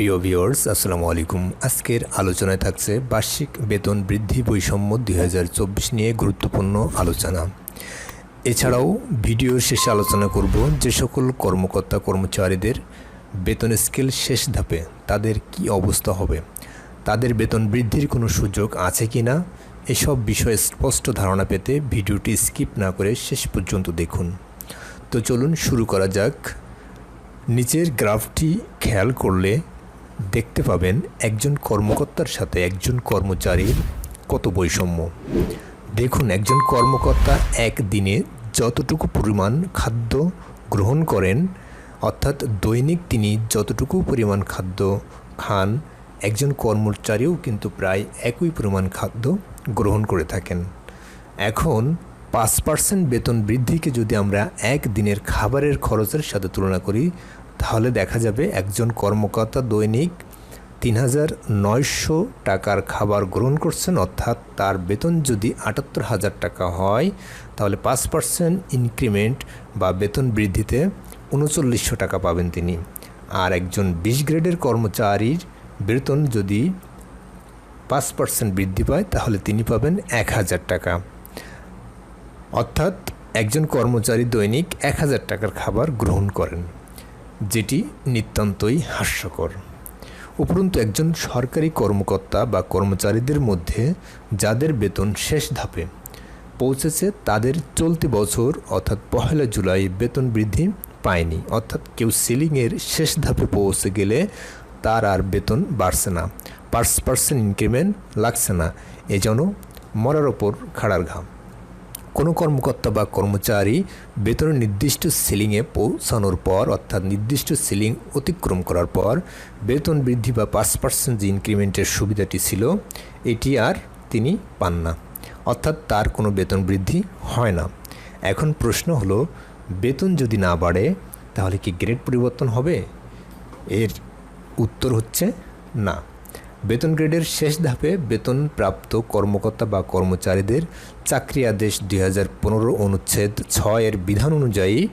প্রিয় ভিউয়ার্স, আসসালামু আলাইকুম। আজকের আলোচনায় থাকছে বার্ষিক বেতন বৃদ্ধি বৈষম্য দুই হাজার চব্বিশ নিয়ে গুরুত্বপূর্ণ আলোচনা। এছাড়াও ভিডিওর শেষে আলোচনা করব যে সকল কর্মকর্তা কর্মচারীদের বেতন স্কেল শেষ ধাপে তাদের কি অবস্থা হবে, তাদের বেতন বৃদ্ধির কোনো সুযোগ আছে কি না, এসব বিষয়ে স্পষ্ট ধারণা পেতে ভিডিওটি স্কিপ না করে শেষ পর্যন্ত দেখুন। তো চলুন শুরু করা যাক। নিচের গ্রাফটি খেয়াল করলে দেখতে পাবেন একজন কর্মকর্তার সাথে একজন কর্মচারীর কত বৈষম্য। দেখুন, একজন কর্মকর্তা একদিনে যতটুকু পরিমাণ খাদ্য গ্রহণ করেন, অর্থাৎ দৈনিক তিনি যতটুকু পরিমাণ খাদ্য খান, একজন কর্মচারীও কিন্তু প্রায় একই পরিমাণ খাদ্য গ্রহণ করে থাকেন। এখন পাঁচ পার্সেন্ট বেতন বৃদ্ধিকে যদি আমরা এক দিনের খাবারের খরচের সাথে তুলনা করি তাহলে দেখা যাবে একজন কর্মকর্তা দৈনিক তিন হাজার নয়শো টাকার খাবার গ্রহণ করছেন, অর্থাৎ তার বেতন যদি আটাত্তর হাজার টাকা হয়, তাহলে পাঁচ পার্সেন্ট ইনক্রিমেন্ট বা বেতন বৃদ্ধিতে উনচল্লিশশো টাকা পাবেন তিনি। আর একজন বিশ গ্রেডের কর্মচারীর বেতন যদি পাঁচ পার্সেন্ট বৃদ্ধি পায়, তাহলে তিনি পাবেন এক হাজার টাকা। অর্থাৎ একজন কর্মচারী দৈনিক এক হাজার টাকার খাবার গ্রহণ করেন। যেটি নিতান্তই হাস্যকর। উপরন্তু একজন সরকারি কর্মকর্তা বা কর্মচারীদের মধ্যে যাদের বেতন শেষ ধাপে পৌঁছেছে, তাদের চলতি বছর অর্থাৎ পহেলা জুলাই বেতন বৃদ্ধি পায়নি। অর্থাৎ কেউ সিলিংয়ের শেষ ধাপে পৌঁছে গেলে তার আর বেতন বাড়ছে না। পার্স পার্সেন্ট ইনক্রিমেন্ট লাগছে না। এজন্য মরার ওপর খাড়ার ঘাম। কোনো কর্মকর্তা বা কর্মচারী বেতনের নির্দিষ্ট সিলিংয়ে পৌঁছানোর পর, অর্থাৎ নির্দিষ্ট সিলিং অতিক্রম করার পর, বেতন বৃদ্ধি বা পাঁচ পার্সেন্ট যে ইনক্রিমেন্টের সুবিধাটি ছিল, এটি আর তিনি পান না। অর্থাৎ তার কোনো বেতন বৃদ্ধি হয় না। এখন প্রশ্ন হলো, বেতন যদি না বাড়ে, তাহলে কি গ্রেড পরিবর্তন হবে? এর উত্তর হচ্ছে না। বেতন গ্রেডের শেষ ধাপে বেতন প্রাপ্ত কর্মকর্তা বা কর্মচারীদের চাকরি আদেশ দুই হাজার পনেরো অনুচ্ছেদ ছয়ের বিধান অনুযায়ী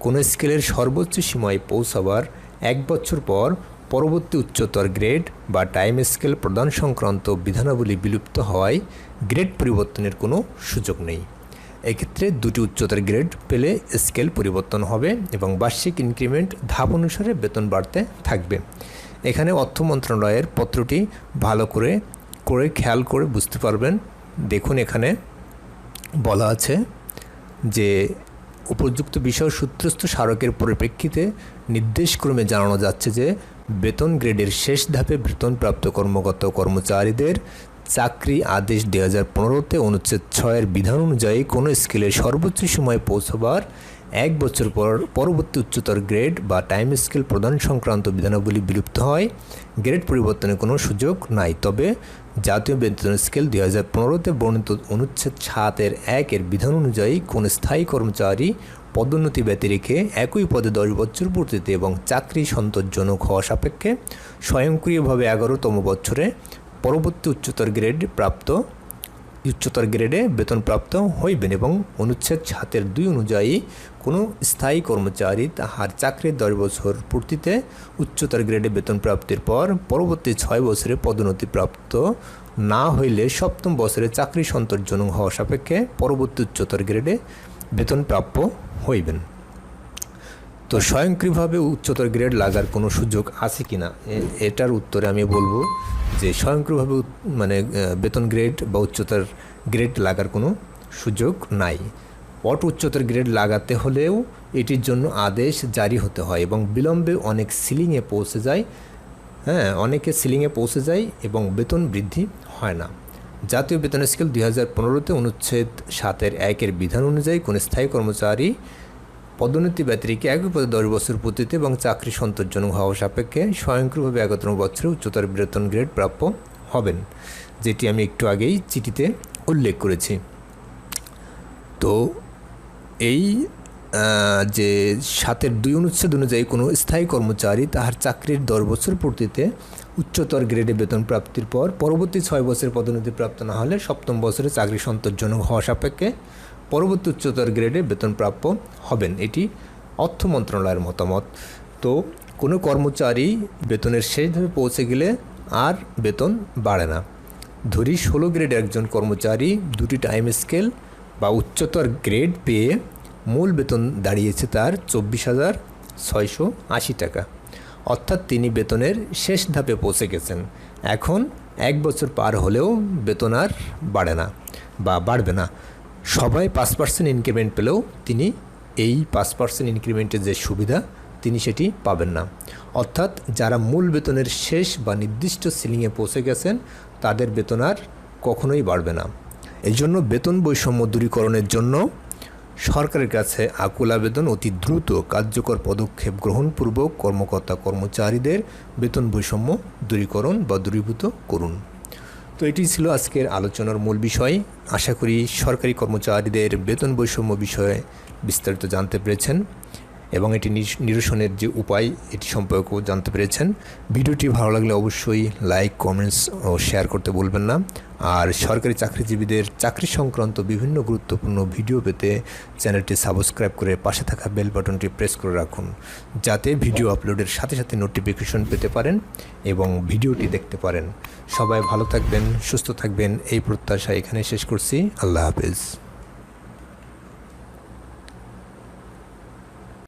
কোনো স্কেলের সর্বোচ্চ সীমায় পৌঁছাবার এক বছর পর পরবর্তী উচ্চতর গ্রেড বা টাইম স্কেল প্রদান সংক্রান্ত বিধানাবলী বিলুপ্ত হওয়ায় গ্রেড পরিবর্তনের কোনো সুযোগ নেই। এক্ষেত্রে দুটি উচ্চতর গ্রেড পেলে স্কেল পরিবর্তন হবে এবং বার্ষিক ইনক্রিমেন্ট ধাপ অনুসারে বেতন বাড়তে থাকবে। এখানে অর্থ মন্ত্রণালয়ের পত্রটি ভালো করে করে খেয়াল করে বুঝতে পারবেন। দেখুন এখানে বলা আছে যে, উপযুক্ত বিষয় সূত্রস্থ স্মারকের পরিপ্রেক্ষিতে নির্দেশক্রমে জানানো যাচ্ছে যে, বেতন গ্রেডের শেষ ধাপে বেতনপ্রাপ্ত কর্মকর্তা কর্মচারীদের চাকরি আদেশ দুই হাজার পনেরোতে অনুচ্ছেদ ছয়ের বিধান অনুযায়ী কোনো স্কেলের সর্বোচ্চ সময় পৌঁছবার এক বছর পর পরবর্তী উচ্চতর গ্রেড বা টাইম স্কেল প্রদান সংক্রান্ত বিধানাবলী বিলুপ্ত হয়। গ্রেড পরিবর্তনের কোনো সুযোগ নাই, তবে জাতীয় বেতন স্কেল দুই হাজার পনেরোতে বর্ণিত অনুচ্ছেদ সাতের একের বিধান অনুযায়ী কোন স্থায়ী কর্মচারী পদোন্নতি ব্যতি রেখে একই পদে দশ বছর পূর্তিতে এবং চাকরি সন্তোষজনক হওয়া সাপেক্ষে স্বয়ংক্রিয়ভাবে এগারোতম বছরে পরবর্তী উচ্চতর গ্রেড প্রাপ্ত উচ্চতর গ্রেডে বেতনপ্রাপ্ত হইবেন এবং অনুচ্ছেদ সাতের দুই অনুযায়ী কোনো স্থায়ী কর্মচারী তাহার চাকরির দশ বছর পূর্তিতে উচ্চতর গ্রেডে বেতন প্রাপ্তির পর পরবর্তী ছয় বছরে পদোন্নতি প্রাপ্ত না হইলে সপ্তম বছরে চাকরি সন্তোষজনক হওয়া সাপেক্ষে পরবর্তী উচ্চতর গ্রেডে বেতন প্রাপ্য হইবেন। তো স্বয়ংক্রিয়ভাবে উচ্চতর গ্রেড লাগার কোনো সুযোগ আছে কি না এটার উত্তরে আমি বলব যে স্বয়ংক্রিয়ভাবে মানে বেতন গ্রেড বা উচ্চতর গ্রেড লাগার কোনো সুযোগ নাই। অট উচ্চতর গ্রেড লাগাতে হলেও এটির জন্য আদেশ জারি হতে হয় এবং বিলম্বে অনেক সিলিংয়ে পৌঁছে যায় হ্যাঁ অনেকে সিলিংয়ে পৌঁছে যায় এবং বেতন বৃদ্ধি হয় না। জাতীয় বেতন স্কেল দুই হাজার পনেরোতে অনুচ্ছেদ সাতের একের বিধান অনুযায়ী কোনো স্থায়ী কর্মচারী পদোন্নতি ব্যতিরিকে একই পদে দশ বছর পদ্ধতিতে এবং চাকরি সন্তোষজনক হওয়া সাপেক্ষে স্বয়ংক্রিয়ভাবে এগারোতম বছরে উচ্চতর বেতন গ্রেড প্রাপ্য হবেন, যেটি আমি একটু আগেই চিঠিতে উল্লেখ করেছি। তো এই যে সাতের দুই অনুচ্ছেদ অনুযায়ী কোনো স্থায়ী কর্মচারী তাহার চাকরির দশ বছর পূর্তিতে উচ্চতর গ্রেডে বেতন প্রাপ্তির পর পরবর্তী ছয় বছরের পদোন্নতি প্রাপ্ত না হলে সপ্তম বছরে চাকরি সন্তোষজনক হওয়া সাপেক্ষে পরবর্তী উচ্চতর গ্রেডে বেতন প্রাপ্য হবেন। এটি অর্থ মন্ত্রণালয়ের মতামত। তো কোনো কর্মচারী বেতনের শেষ ধাপে পৌঁছে গেলে আর বেতন বাড়ে না। ধরি ষোলো গ্রেড একজন কর্মচারী দুটি টাইম স্কেল বা উচ্চতর গ্রেড পেয়ে মূল বেতন দাঁড়িয়েছে তার চব্বিশ হাজার ছয়শো আশি টাকা। অর্থাৎ তিনি বেতনের শেষ ধাপে পৌঁছে গেছেন। এখন এক বছর পার হলেও বেতন আর বাড়ে না বা বাড়বে না। সবাই পাঁচ পার্সেন্ট ইনক্রিমেন্ট পেলেও তিনি এই পাঁচ পার্সেন্ট ইনক্রিমেন্টের যে সুবিধা, তিনি সেটি পাবেন না। অর্থাৎ যারা মূল বেতনের শেষ বা নির্দিষ্ট সিলিংয়ে পৌঁছে গেছেন, তাদের বেতন আর কখনোই বাড়বে না। এই জন্য বেতন বৈষম্য দূরীকরণের জন্য সরকারের কাছে আকুল আবেদন অতি দ্রুত কার্যকর পদক্ষেপ গ্রহণপূর্বক কর্মকর্তা কর্মচারীদের বেতন বৈষম্য দূরীকরণ বা দূরীভূত করুন। তো এটি ছিল আজকের আলোচনার মূল বিষয়। আশা করি সরকারি কর্মচারীদের বেতন বৈষম্য বিষয়ে বিস্তারিত জানতে পেরেছেন। এবং এটি নিরসনের যে উপায়, এটি সম্পর্কেও জানতে পেরেছেন। ভিডিওটি ভালো লাগলে অবশ্যই লাইক, কমেন্টস ও শেয়ার করতে বলবেন না। আর সরকারি চাকরিজীবীদের চাকরি সংক্রান্ত বিভিন্ন গুরুত্বপূর্ণ ভিডিও পেতে চ্যানেলটি সাবস্ক্রাইব করে পাশে থাকা বেল বাটনটি প্রেস করে রাখুন, যাতে ভিডিও আপলোডের সাথে সাথে নোটিফিকেশন পেতে পারেন এবং ভিডিওটি দেখতে পারেন। সবাই ভালো থাকবেন, সুস্থ থাকবেন, এই প্রত্যাশা এখানে শেষ করছি। আল্লাহ হাফেজ।